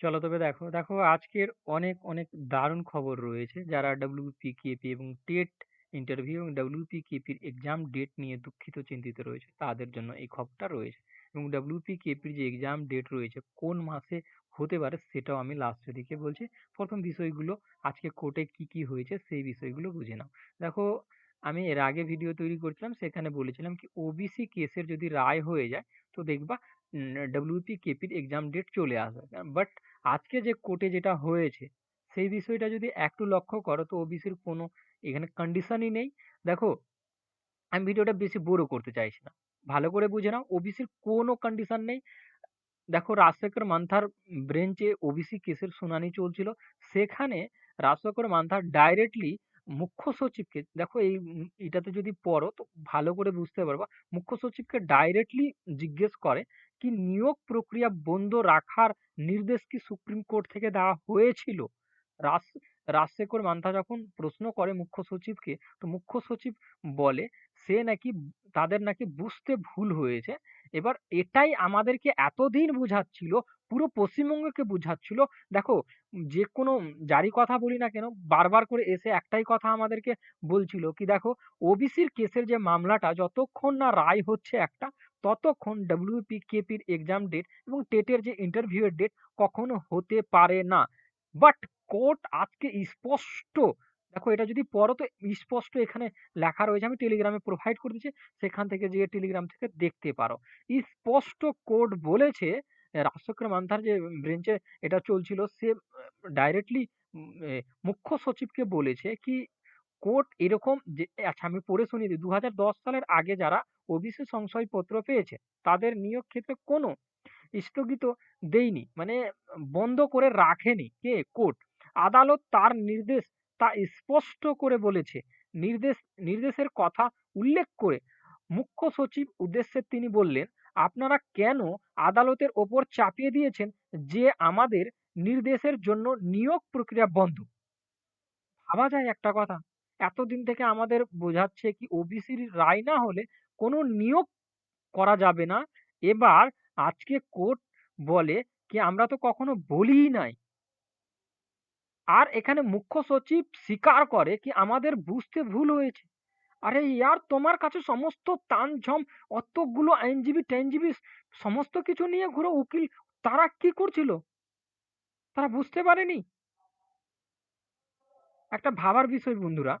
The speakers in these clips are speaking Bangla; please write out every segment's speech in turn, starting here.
চলো তবে দেখো, দেখো আজকের অনেক, অনেক দারুণ খবর রয়েছে। যারা WPKP এবং টেট ইন্টারভিউ এবং WPKP র এক্সাম ডেট নিয়ে দুঃখিত চিন্তিত রয়েছে তাদের জন্য এই খবরটা রয়েছে। এবং WPKP র যে এক্সাম ডেট রয়েছে কোন মাসে হতে পারে সেটাও আমি লাস্টের দিকে বলছি। প্রথম বিষয়গুলো আজকে কোর্টে কি, কি হয়েছে সেই বিষয়গুলো বুঝে নাও। দেখো আমি এর আগে ভিডিও তৈরি করেছিলাম সেখানে বলেছিলাম কি ওবিসি কেসের যদি রায় হয়ে যায় তো দেখবা উম WPKP র এক্সাম ডেট চলে আসবে। বাট আজকে যে কোর্টে যেটা হয়েছে, সেই বিষয়টা যদি একটু লক্ষ্য করো তো ওবিসির কোনো এখানে কন্ডিশনই নেই। দেখো, আমি ভিডিওটা বেশি বড় করতে চাইছি না। ভালো করে বুঝে নাও ওবিসির কোনো কন্ডিশন নেই। দেখো, রাজশেখর মান্থার ব্রেঞ্চে ওবিসি কেসের শুনানি চলছিল। সেখানে রাজশেখর মান্থার ডাইরেক্টলি মুখ্য সচিবকে দেখো এই এটাতে যদি পড়ো তো ভালো করে বুঝতে পারবা। মুখ্য সচিবকে ডাইরেক্টলি জিজ্ঞেস করে কি নিয়োগ প্রক্রিয়া বন্ধ রাখার নির্দেশ কি সুপ্রিম কোর্ট থেকে দেওয়া হয়েছিল? রাজ রাজশেখর মান্থা যখন প্রশ্ন করে মুখ্য সচিবকে তো মুখ্য সচিব বলে সে নাকি তাদের নাকি বুঝতে ভুল হয়েছে। এবার এটাই আমাদেরকে এতদিন বুঝাচ্ছিল, পুরো পশ্চিমবঙ্গকে বুঝাচ্ছিল। দেখো, যে কোনো যারই কথা বলি না কেন, বারবার করে এসে একটাই কথা আমাদেরকে বলছিল কি, দেখো, ওবিসির কেসের যে মামলাটা, যতক্ষণ না রায় হচ্ছে একটা, ততক্ষণ WPKP র এক্সাম ডেট এবং টেটের যে ইন্টারভিউ এর ডেট কখনো হতে পারে না। বাট কোর্ট আজকে স্পষ্ট, দেখো, এটা যদি পড়ো তো স্পষ্ট এখানে লেখা রয়েছে আমি টেলিগ্রামে প্রোভাইড করে দিচ্ছি। সেখান থেকে যেয়ে টেলিগ্রাম থেকে দেখতে পারো। স্পষ্ট কোর্ট বলেছে রাজশেখর মান্থার যে বেঞ্চে এটা চলছিল, সে ডাইরেক্টলি মুখ্য সচিবকে বলেছে কি, কোর্ট এরকম যে আচ্ছা আমি পড়ে শুনিয়ে দিই। ২০১০ সালের আগে যারা ওবিসি সংশয়পত্র পেয়েছে, তাদের নিয়োগ ক্ষেত্রে কোনো স্থগিত দেয়নি। মানে বন্ধ করে রাখেনি কে? কোর্ট। আদালত তার নির্দেশ, তা স্পষ্ট করে বলেছে। নির্দেশ, নির্দেশের কথা উল্লেখ করে মুখ্য সচিব উদ্দেশ্যে তিনি বললেন, "আপনারা কেন আদালতের ওপর চাপিয়ে দিয়েছেন যে আমাদের নির্দেশের জন্য নিয়োগ প্রক্রিয়া বন্ধ?" ভাবা যায় একটা কথা? এতদিন থেকে আমাদের বোঝাচ্ছে কি ওবিসির রায় না হলে কোনো নিয়োগ করা যাবে না। এবার আজকে কোর্ট বলে কি আমরা তো কখনো বলিই নাই। আর এখানে মুখ্য সচিব স্বীকার করে কি আমাদের বুঝতে ভুল হয়েছে। আরে ইয়ার, তোমার কাছে সমস্ত তামঝাম অতগুলো আইনজীবী-টাইনজীবী সমস্ত কিছু নিয়ে ঘুরো উকিল, তারা কি করছিল? তারা বুঝতে পারেনি? একটা ভাবার বিষয়, বন্ধুরা।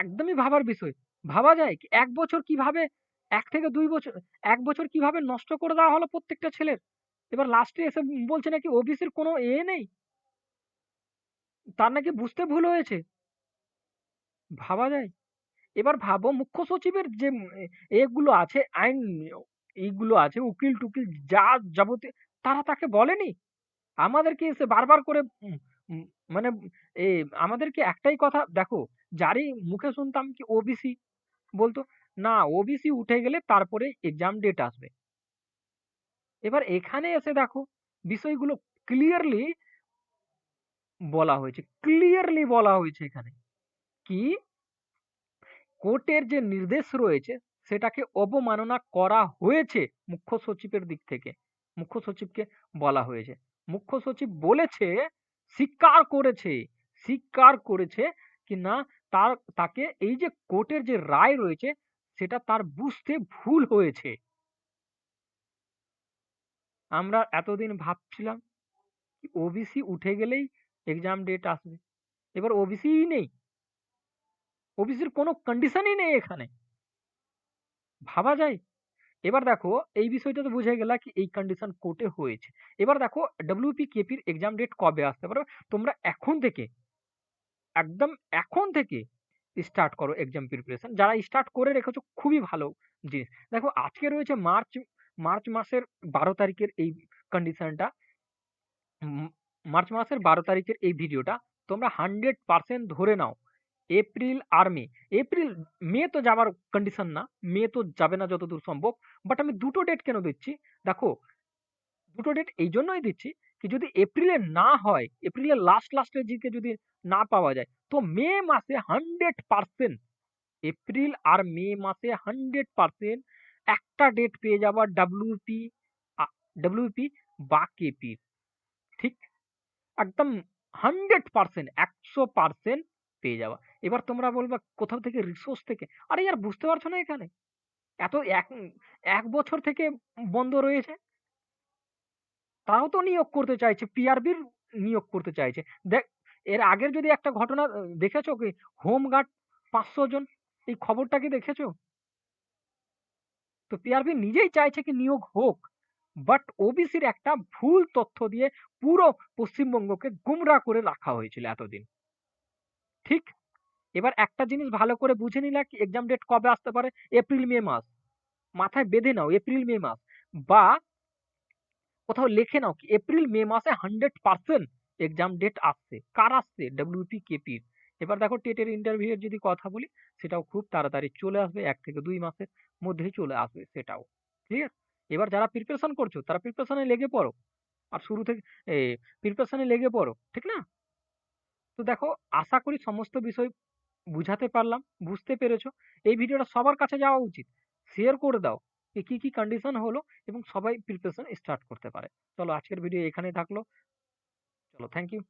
একদমই ভাবার বিষয়। ভাবা যায় কি ১ বছর কীভাবে, এক থেকে দুই বছর, এক বছর কীভাবে নষ্ট করে দেওয়া হলো প্রত্যেকটা ছেলের। এবার লাস্টে এসে বলছে নাকি, ওবিসির কোনো এ নেই। তার নাকি বুঝতে ভুল হয়েছে। ভাবা যায়? এবার ভাবো মুখ্য সচিবের যে এগুলো আছে আইন এইগুলো আছে উকিল-টুকিল যা যাবতীয় তারা তাকে বলেনি? আমাদেরকে এসে বারবার করে মানে এ আমাদেরকে একটাই কথা দেখো যারই মুখে শুনতাম কি ওবিসি বলতো, "না ওবিসি উঠে গেলে তারপরে এক্সাম ডেট আসবে।" এবার এখানে এসে দেখো বিষয়গুলো ক্লিয়ারলি বলা হয়েছে। ক্লিয়ারলি বলা হয়েছে এখানে। কি? কোর্টের যে নির্দেশ রয়েছে সেটাকে অবমাননা করা হয়েছে মুখ্য সচিবের দিক থেকে। মুখ্য সচিবকে বলা হয়েছে। মুখ্য সচিব বলেছে, স্বীকার করেছে, স্বীকার করেছে কি না তার তাকে এই যে কোর্টের যে রায় রয়েছে সেটা তার বুঝতে ভুল হয়েছে। আমরা এতদিন ভাবছিলাম ওবিসি উঠে গেলেই এক্সাম ডেট আসবে। এবার ওবিসিই নেই। ওবিসির কোনো কন্ডিশনই নেই এখানে। ভাবা যায়? এবার দেখো, এই বিষয়টা তো বুঝে গেলা কি এই কন্ডিশন কোর্টে হয়েছে। এবার দেখো WPKP র এক্সাম ডেট কবে আসতে পারে? তোমরা এখন থেকে, একদম এখন থেকে স্টার্ট করো এক্সাম প্রিপারেশন। যারা স্টার্ট করে রেখেছো, খুবই ভালো জিনিস। দেখো, আজকে রয়েছে মার্চ মার্চ মাসের ১২ তারিখের এই কন্ডিশনটা। মার্চ মাসের ১২ তারিখের এই ভিডিওটা তোমরা 100% ধরে নাও। এপ্রিল আর মে। এপ্রিল, মে তো যাবার কন্ডিশন না। মে তো যাবে না যতদূর সম্ভব। বাট আমি দুটো ডেট কেন দিচ্ছি? দেখো দুটো ডেট এই জন্যই দিচ্ছি কি যদি এপ্রিলে না হয়, এপ্রিলের লাস্ট, লাস্টের দিকে যদি না পাওয়া যায় তো মে মাসে 100% এপ্রিল আর মে মাসে 100% একটা ডেট পেয়ে যাবা ডাব্লিউপি ডাব্লিউপি বা কেপির ঠিক একদম হান্ড্রেড পার্সেন্ট একশো পার্সেন্ট পেয়ে যাওয়া। এবার তোমরা বলবা, কোথাও থেকে রিসোর্স থেকে? আরে ইয়ার বুঝতে পারছ না এখানে? এত এক এক বছর থেকে বন্ধ রয়েছে। তারাও তো নিয়োগ করতে চাইছে পিআরবির নিয়োগ করতে চাইছে। দেখ, এর আগের যদি একটা ঘটনা দেখেছ কি? হোমগার্ড পাঁচশো জন, এই খবরটা কি দেখেছ? তো পিআরবি নিজেই চাইছে কি নিয়োগ হোক বাট ওবিসির একটা ভুল তথ্য দিয়ে পুরো পশ্চিমবঙ্গকে গুমরা করে রাখা হয়েছিল এতদিন। ঠিক? এবার একটা জিনিস ভালো করে বুঝে নিলা এক্সাম ডেট কবে আসতে পারে? এপ্রিল মে মাস। মাথায় বেঁধে নাও এপ্রিল মে মাস। বা কোথাও লিখে নাও কি এপ্রিল মে মাসে হান্ড্রেড পার্সেন্ট এক্সাম ডেট আসছে। কার আসছে? ডাব্লিউপি কেপির এবার দেখো টেটের ইন্টারভিউ এর যদি কথা বলি, সেটাও খুব তাড়াতাড়ি চলে আসবে, এক থেকে দুই মাসের মধ্যেই চলে আসবে সেটাও। ক্লিয়ার এবার যারা প্রিপারেশন করছ, তারা প্রিপারেশনে লেগে পড়ো। আর শুরু থেকে প্রিপারেশনে লেগে পড়ো, ঠিক না? তো দেখো, আশা করি সমস্ত বিষয় বুঝাতে পারলাম, বুঝতে পেরেছ। এই ভিডিওটা সবার কাছে যাওয়া উচিত। শেয়ার করে দাও যে কি কি কন্ডিশন হলো এবং সবাই প্রিপারেশন স্টার্ট করতে পারে। চলো, আজকের ভিডিও এখানেই থাকল। চলো থ্যাংক ইউ